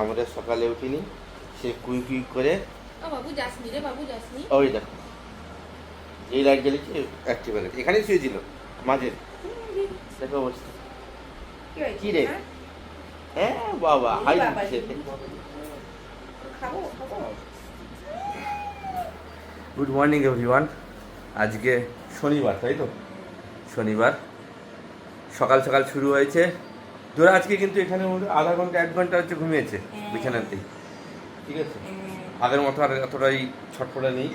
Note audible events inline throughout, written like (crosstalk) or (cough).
আমরা সকালে উঠিনি সে কুই কুই করে ওই দেখো এই লাইট জ্বালিয়েছে অ্যাক্টিভ হয়ে এখানেই শুয়েছিল মাঝে। দেখো অবস্থা। কি রে? হ্যাঁ? বাবা হাই গুড মর্নিং এভরিওয়ান আজকে শনিবার তাই তো? শনিবার। সকাল সকাল শুরু হয়েছে। তোরা আজকে কিন্তু এখানে আধা ঘণ্টা এক ঘণ্টা হচ্ছে ঘুমিয়েছে হ্যাঁ। বিছানাতেই। ঠিক আছে? আগের মতো আর এতটাই ছটফটা নেই।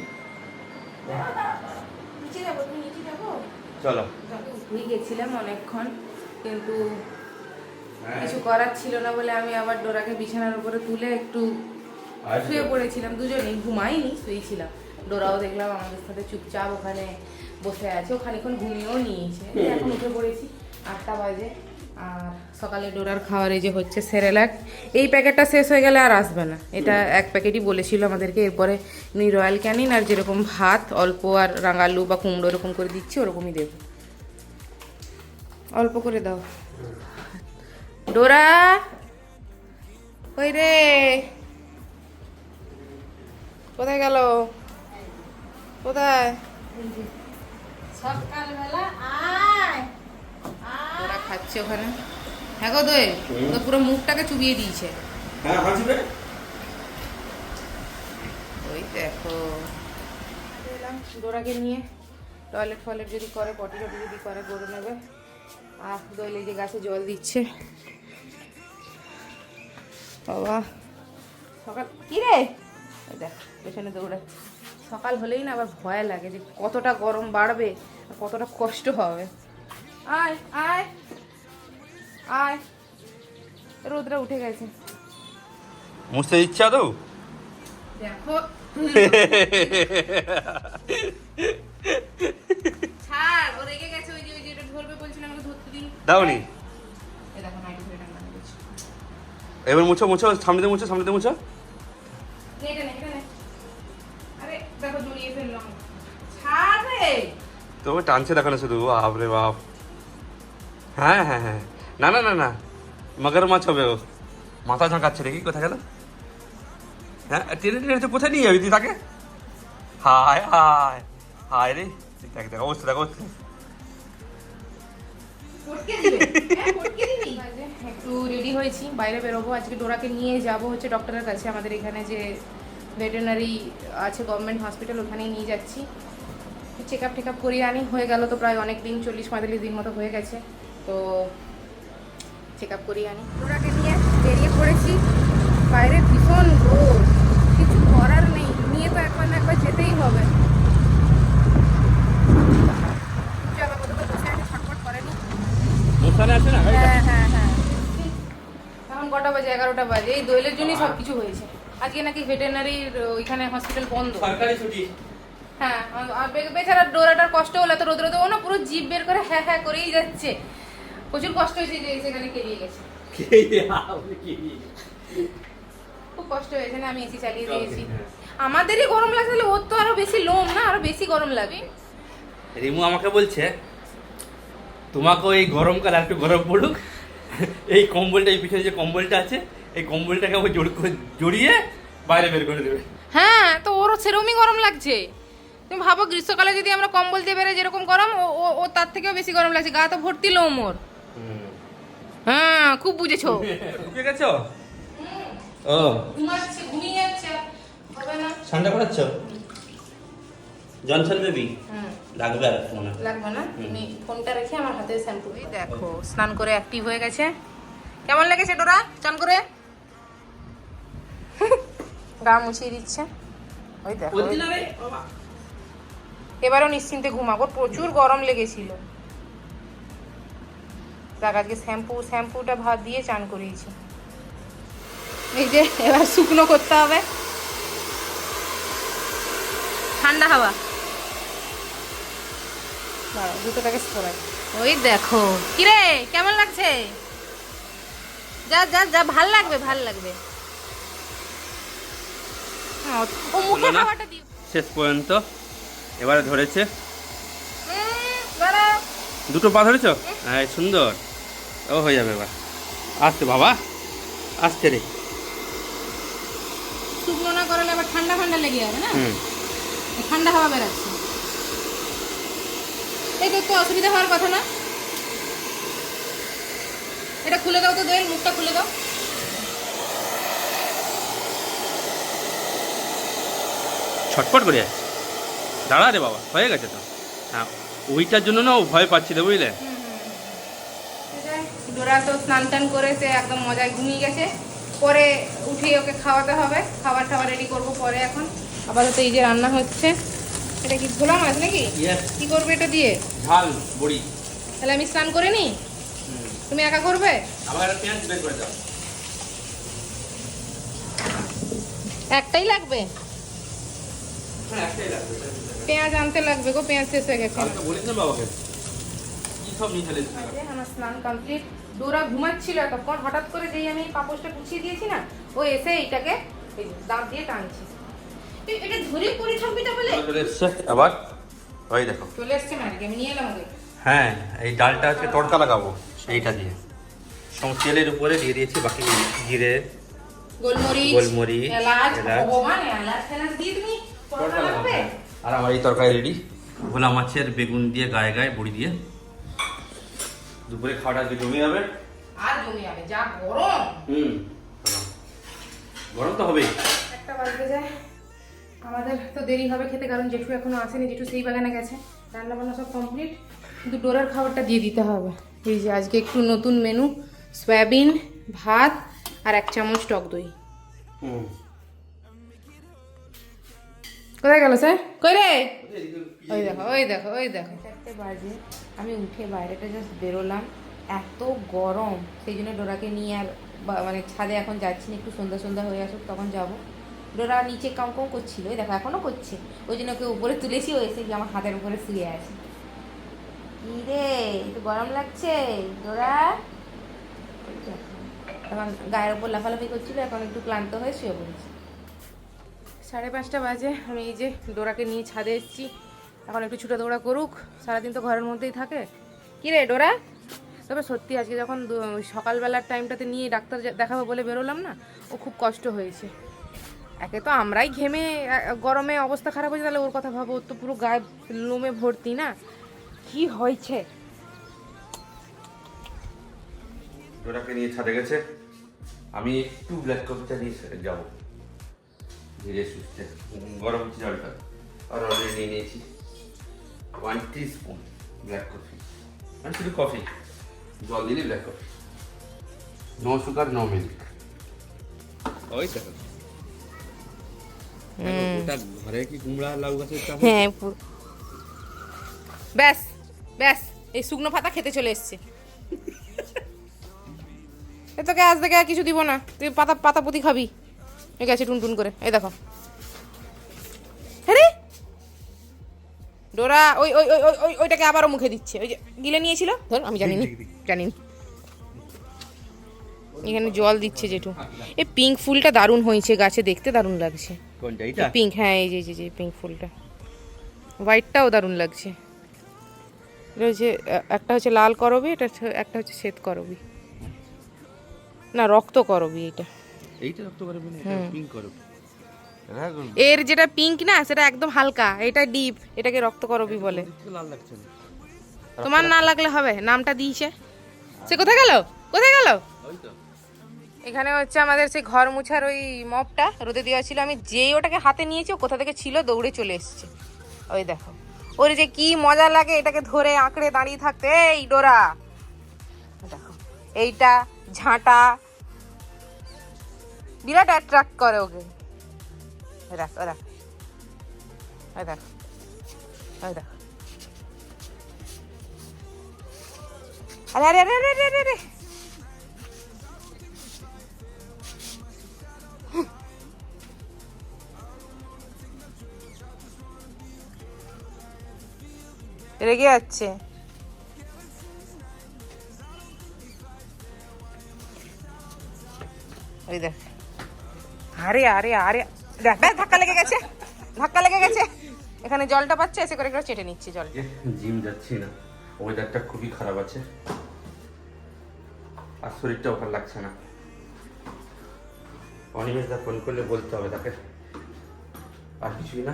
চলো। গেছিলাম অনেকক্ষণ কিন্তু হ্যাঁ। কিছু করার ছিল না বলে আমি আবার ডোরাকে বিছানার উপরে তুলে একটু শুয়ে পড়েছিলাম। দুজনেই ঘুমাইনি শুয়েছিলাম। ডোরাও দেখলাম আমাদের সাথে চুপচাপ ওখানে বসে আছে। ওখানে এখন ঘুমিয়েও নিয়েছে। এখন উঠে পড়েছি। আটটা বাজে। আর সকালে ডোরার খাওয়ার এই যে হচ্ছে সেরেলাক, এই প্যাকেটটা শেষ হয়ে গেলে আর আসবে না। এটা এক প্যাকেটই বলেছিল আমাদেরকে, এরপরে এমনি রয়্যাল ক্যানিন আর যেরকম ভাত, অল্প আর রাঙালু বা কুমড়ো এরকম করে দিচ্ছি, ওরকমই দেবো। অল্প করে দাও। ডোরা! ওই রে! কোথায় গেল? কোথায়? সকালবেলা আয়! খাচ্ছে ওখানে। হ্যাঁ গো দোয়ে তো পুরো মুখটাকে চুবিয়ে দিয়েছে। হ্যাঁ ওই দেখো। এলাম ডোরাকে নিয়ে। টয়লেট ফয়লেট যদি করে পটি টটি যদি করে গরু নেবে। আর দইলে যে গাছে জল দিচ্ছে। বাবা সকাল কি রে? দেখ পেছনে দৌড়াচ্ছে সকাল হলেই না আবার ভয় লাগে যে কতটা গরম বাড়বে কতটা কষ্ট হবে। আয় আয়। আয়। রোদরা উঠে গেছে। মুছতে ইচ্ছা তো? দেখো। ছাড় ও রেগে গেছে ওই যে ওই যে এটা ধরবে বলছিল আমাকে ধরতে দিন। দাওনি। এই দেখো নাইটি ধরে টাঙ্গানো এবার মুছো মুছো সামনে দিয়ে মুছো সামনে দিয়ে মুছো এটা নে, এটা নে। আরে দেখো জড়িয়ে ফেললাম ছাড় রে। তো টানছে দেখো না শুধু বাপ রে বাপ। হ্যাঁ হ্যাঁ হ্যাঁ। না না না না। মগর মাছ হবে ও। মাথা ঝাঁকাচ্ছে কি কোথায় গেল? হ্যাঁ টেনে টেনে তো কোথায় নিয়ে যাবি তুই তাকে? হায় হায় হায় রে। দেখ দেখ অবস্থা দেখ, অবস্থা। হ্যাঁ। একটু রেডি হয়েছি, বাইরে বেরোবো। আজকে ডোরাকে নিয়ে যাব হচ্ছে ডক্টরের কাছে। আমাদের এখানে যে ভেটেরিনারি আছে গভর্নমেন্ট হসপিটাল ওখানেই নিয়ে যাচ্ছি। চেক আপ টেক আপ করিয়ে আনি। হয়ে গেল তো প্রায় অনেক দিন চল্লিশ পঁয়তাল্লিশ দিন মতো হয়ে গেছে। তো চেক আপ করিয়ে আনি। ডোরাকে নিয়ে বেরিয়ে পড়েছি। বাইরে ভীষণ রোদ। কিছু করার নেই। নিয়ে তো একবার না একবার যেতেই হবে। হ্যাঁ হ্যাঁ হ্যাঁ। এখন কটা বাজে এগারোটা বাজে। এই জন্যই সব কিছু হয়েছে। আজকে নাকি ওইখানে হসপিটাল বন্ধ। সরকারি ছুটি। হ্যাঁ বেচারা ডোরাটার কষ্ট হলো এত রোদ রোদে ও না? পুরো জিভ বের করে হ্যাঁ হ্যাঁ করেই যাচ্ছে। প্রচুর কষ্ট হয়েছে যে সেখানে কেরিয়ে গেছে। খুব কষ্ট হয়েছে না আমি এসি চালিয়ে দিয়েছি। আমাদেরই গরম লাগছে তাহলে ওর তো আরও বেশি লোম না আরও বেশি গরম লাগে। রিমু আমাকে বলছে তোমাকে এই গরমকাল একটু গরম পড়ুক। এই কম্বলটা এই পিছনে যে কম্বলটা আছে এই কম্বলটাকে ও জড় করে- জড়িয়ে বাইরে বের করে দেবে। হ্যাঁ তো ওরও সেরকমই গরম লাগছে। তুমি ভাবো গ্রীষ্মকালে যদি আমরা কম্বল দিয়ে বেরোই যেরকম গরম ও ও- ও তার থেকেও বেশি গরম লাগছে গা তো ভর্তি লোম ওর। হ্যাঁ খুব বুঝেছ। ঢুকে গেছো? ও। ঘুমাচ্ছে ঘুমিয়ে যাচ্ছে হবে না। ঠান্ডা করাচ্ছ? জনসন বেবি লাগবে আর মনে লাগবে না? তুমি ফোনটা রেখে আমার হাতে শ্যাম্পু দেখো স্নান করে অ্যাক্টিভ হয়ে গেছে। কেমন লেগেছে ডোরা? চান করে? গা মুছিয়ে দিচ্ছে। ওই দেখো এবারও নিশ্চিন্তে ঘুমাবো। প্রচুর গরম লেগেছিল। দেখ আজকে শ্যাম্পু শ্যাম্পুটা ভাত দিয়ে চান করিয়েছি। এই যে (laughs) এবার শুকনো করতে হবে। ঠান্ডা হাওয়া। দাঁড়াও জুতোটাকে সরাই। ওই দেখো। কিরে কেমন লাগছে? যা যা যা ভালো লাগবে ভালো লাগবে। হ্যাঁ, ও মুখে হাওয়াটা দিও। শেষ পর্যন্ত। এবারে ধরেছে। দুটো পা ধরেছ? হ্যাঁ সুন্দর। ও হয়ে যাবে এবার। আসতে বাবা আসতে রে। শুকনো না করালে আবার ঠান্ডা ঠান্ডা লেগে যাবে না? হুম। ঠান্ডা হাওয়া বেরাচ্ছে। এই তো একটু অসুবিধা হওয়ার কথা না? এটা খুলে দাও তো দেন মুখটা খুলে দাও। ছটপট করে যাচ্ছে। দাঁড়া রে বাবা হয়ে গেছে তো। হ্যাঁ। ওইটার জন্য না ও ভয় পাচ্ছিল বুঝলে? ডোরা তো স্নান টান করে সে একদম মজায় ঘুমিয়ে গেছে। পরে উঠিয়ে ওকে খাওয়াতে হবে। খাবার টাবার রেডি করব পরে এখন। আপাতত এই যে রান্না হচ্ছে। এটা কি ভোলা মাছ নাকি? কি করবে এটা দিয়ে? ঝাল বড়ি। তাহলে আমি স্নান করে নি তুমি একা করবে? আমার পেঁয়াজ বের করে দাও। একটাই লাগবে? হ্যাঁ একটাই লাগবে। পেঁয়াজ আনতে লাগবে গো পেঁয়াজ শেষ হয়ে গেছে। সব যে আমার স্নান কমপ্লিট ডোরা ঘুমাচ্ছিল এতক্ষণ হঠাৎ করে যেই আমি পাপোশটা গুছিয়ে দিয়েছি না ও এসে এইটাকে দাঁত দিয়ে টানছে। এটা ধরে পড়ে থাকবি তা বলে আবার? ওই দেখো। চলে এসছে ম্যারিকে আমি নিয়ে এলাম ওকে। হ্যাঁ এই ডালটা আজকে তড়কা লাগাবো এইটা দিয়ে। সমস্ত তেলের উপরে দিয়ে দিয়েছি বাকি জিরে গোলমরিচ গোলমরিচ, এলাচ এলাচ। ভগবান এলাচ ফেলাচ দিয়ে তুমি পরোটা লাগবে আর আমার এই তরকারি রেডি ভোলা মাছের বেগুন দিয়ে গায়ে গায়ে বড়ি দিয়ে। দুপুরে খাওয়াটা আজকে জমে যাবে। আর জমে যাবে যা গরম। হুম। গরম তো হবেই। একটা বাজতে যায়। আমাদের তো দেরি হবে খেতে কারণ জেঠু এখনও আসেনি। জেঠু সেই বাগানে গেছে। রান্না বান্না সব কমপ্লিট কিন্তু ডোরার খাবারটা দিয়ে দিতে হবে। এই যে আজকে একটু নতুন মেনু সয়াবিন ভাত আর এক চামচ টক দই। হুম। কোথায় গেল স্যার কই রে? ওই দেখো ওই দেখো ওই দেখো। চারটে বাজে আমি উঠে বাইরেটা জাস্ট বেরোলাম। এত গরম সেই জন্য ডোরাকে নিয়ে আর বা- মানে ছাদে এখন যাচ্ছি না একটু সন্ধ্যা সন্ধ্যা হয়ে আসুক তখন যাব। ডোরা নিচে কাউ কাউ করছিল ওই দেখো এখনও করছে। ওই জন্য ওকে উপরে তুলেছি ও এসে গিয়ে আমার হাতের উপরে শুয়ে আছে। কি রে একটু গরম লাগছে? ডোরা? এখন গায়ের উপর লাফালাফি করছিল এখন একটু ক্লান্ত হয়ে শুয়ে পড়েছি। সাড়ে পাঁচটা বাজে, আমি এই যে ডোরাকে নিয়ে ছাদে এসেছি। এখন একটু ছুটো দৌড়া করুক, সারাদিন তো ঘরের মধ্যেই থাকে। কী রে ডোরা? তবে সত্যি আজকে যখন সকালবেলার টাইমটাতে নিয়ে ডাক্তার দেখাবো বলে বেরোলাম না, ও খুব কষ্ট হয়েছে। একে তো আমরাই ঘেমে গরমে অবস্থা খারাপ হয়েছে, তাহলে ওর কথা ভাবো, ওর তো পুরো গায়ে লোমে ভর্তি না। কি হয়েছে? ডোরাকে নিয়ে ছাদে গেছে, আমি একটু ব্ল্যাক কফিটা নিয়ে যাব। ধীরে সুস্থে গরম জলটা আর অলরেডি নিয়ে নিয়েছি one teaspoon black coffee মানে শুধু কফি জল দিলে black coffee no sugar no milk ওই দেখো ওটা ঘরে কি কুমড়া লাউ গাছের হ্যাঁ ব্যাস ব্যাস এই শুকনো পাতা খেতে চলে এসছে। এ তোকে আজ থেকে আর কিছু দিব না। তুই পাতা পাতা পুঁতি খাবি। গেছে টুনটুন করে এই দেখো। হ্যাঁ রে! ডোরা ওই ওই ওই ওই- ওই ওইটাকে আবারও মুখে দিচ্ছে। ওই যে গিলে নিয়েছিল? ধর আমি জানি না। জানি। এখানে জল দিচ্ছে জেঠু। এই পিঙ্ক ফুলটা দারুণ হয়েছে গাছে দেখতে দারুণ লাগছে। পিঙ্ক হ্যাঁ এই যে যে- যে পিঙ্ক ফুলটা। হোয়াইটটাও দারুণ লাগছে। এটা হচ্ছে একটা হচ্ছে লাল করবি এটা একটা হচ্ছে শ্বেত করবি। না রক্ত করবি এটা। এইটা রক্ত এটা পিঙ্ক হ্যাঁ এর যেটা পিঙ্ক না সেটা একদম হালকা এটা ডিপ এটাকে রক্ত করবি বলে। লাল লাগছে তোমার না লাগলে হবে নামটা দিয়েছে। সে কোথায় গেল? কোথায় গেল? এখানে হচ্ছে আমাদের সেই ঘর মুছার ওই মপটা রোদে দেওয়া ছিল। আমি যেই ওটাকে হাতে নিয়েছি ও কোথা থেকে ছিল দৌড়ে চলে এসেছে। ওই দেখো। ওর যে কি মজা লাগে এটাকে ধরে আঁকড়ে দাঁড়িয়ে থাকতে। এই ডোরা। দেখো। এইটা ঝাঁটা বিরাট অ্যাট্রাক্ট করে ওকে। দেখ ওই দেখ। ওই দেখ ওই দেখ। আরে আরে আরে আরে আরে আরে। রেগে যাচ্ছে। ওই দেখ। আরে আরে আরে। দেখ ধাক্কা লেগে গেছে, ধাক্কা লেগে গেছে। এখানে জলটা পাচ্ছে, এসে করে করে চেটে নিচ্ছে জল। জিম যাচ্ছি না। ওয়েদারটা খুবই খারাপ আছে। আর শরীরটাও ভালো লাগছে না। অনিমেষ দা ফোন করলে বলতে হবে তাকে। আর কিছুই না।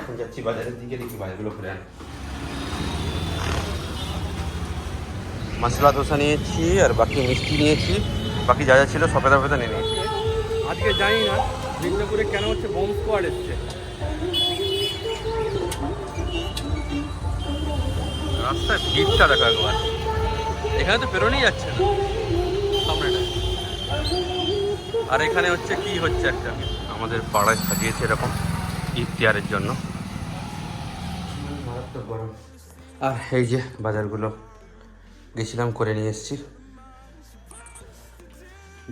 এখন যাচ্ছি বাজারের দিকে, দেখি বাজারগুলো ঘুরে আনি। মশলা দোসা নিয়েছি, আর বাকি মিষ্টি নিয়েছি। বাকি যা যা ছিল সফেদা ফেদা নিয়ে নিয়েছি। আজকে জানি না মেদিনীপুরে কেন হচ্ছে বোম স্কোয়াড এসছে। রাস্তায় ভিড়টা দেখো একবার এখানে তো বেরোনোই যাচ্ছে না। সামনেটা আর এখানে হচ্ছে কি হচ্ছে একটা? আমাদের পাড়ায় সাজিয়েছে এরকম ইফতিয়ারের জন্য। মারাত্মক গরম। আর এই যে বাজারগুলো গেছিলাম করে নিয়ে এসেছি।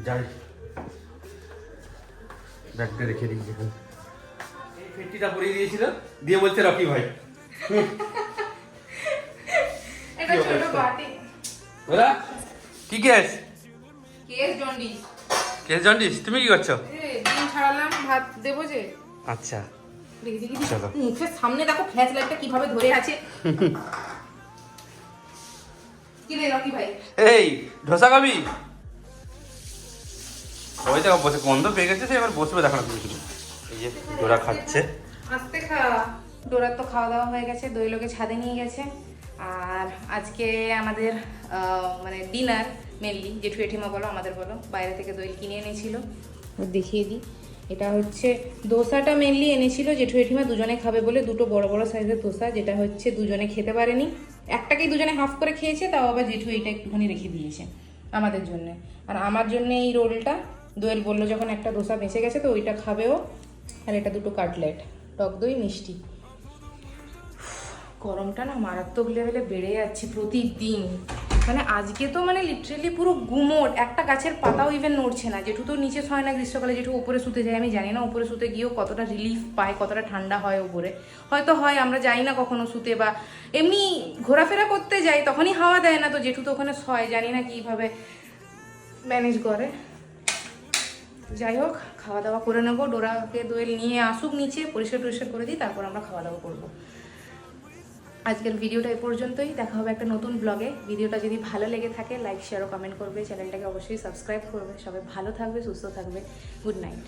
যাই। ব্যাগটা রেখে দিয়েছি এখানে। এই ফেটিটা পরিয়ে দিয়েছিল দিয়ে বলছে রকি ভাই। (laughs) এটা ছোট? বাটি। ওরা? কি case? Case jaundice. Case jaundice? তুমি কি করছ? ডিম ছাড়ালাম ভাত দেবো যে। আচ্ছা। মুখের সামনে দেখো ফ্ল্যাশ লাইটটা কীভাবে ধরে আছে। (laughs) কি রে রকি ভাই? এই ধোসা খাবি ওই দেখো বসে গন্ধ পেয়ে গেছে, সে এবার বসবে দেখো না এই যে ডোরা খাচ্ছে। আস্তে খা। ডোরার তো খাওয়া দাওয়া হয়ে গেছে, দই লোকে ছাদে নিয়ে গেছে। আর আজকে আমাদের মানে ডিনার মেনলি জেঠু এঠিমা বলো, আমাদের বলো, বাইরে থেকে দই কিনে এনেছিল। দেখিয়ে দিই। এটা হচ্ছে, দোসাটা মেনলি এনেছিল, জেঠু এঠিমা দুজনে খাবে বলে দুটো বড় বড় সাইজের দোসা, যেটা হচ্ছে দুজনে খেতে পারেনি। একটাকেই দুজনে হাফ করে খেয়েছে, তাও আবার জেঠু এটা একটুখানি রেখে দিয়েছে আমাদের জন্য। আর আমার জন্য এই রোলটা দোয়েল বলল, যখন একটা দোসা বেঁচে গেছে তো ওইটা খাবেও আর এটা দুটো কাটলেট, টক দই, মিষ্টি। গরমটা না মারাত্মক লেভেলে বেড়ে যাচ্ছে প্রতিদিন। মানে আজকে তো মানে লিটারেলি পুরো গুমোট, একটা গাছের পাতাও ইভেন নড়ছে না। জেঠু তো নিচে হয় না গ্রীষ্মকালে জেঠু উপরে শুতে যায়, আমি জানি না উপরে শুতে গিয়েও কতটা রিলিফ পায়, কতটা ঠান্ডা হয় উপরে। হয়তো হয়, আমরা যাই না কখনো শুতে বা এমনি ঘোরাফেরা করতে যাই, তখনই হাওয়া দেয় না তো জেঠু তো ওখানে হয় জানি না কীভাবে ম্যানেজ করে। যাই হোক খাওয়া দাওয়া করে নেব। ডোরাকে দোয়েল নিয়ে আসুক নিচে, পরিষ্কার টরিষ্কার করে দিই, তারপর আমরা খাওয়া দাওয়া করব। আজকের ভিডিওটা এ পর্যন্তই। দেখা হবে একটা নতুন ব্লগে ভিডিওটা যদি ভালো লেগে থাকে লাইক শেয়ার ও কমেন্ট করবে। চ্যানেলটাকে অবশ্যই সাবস্ক্রাইব করবে। সবাই ভালো থাকবে, সুস্থ থাকবে। Good night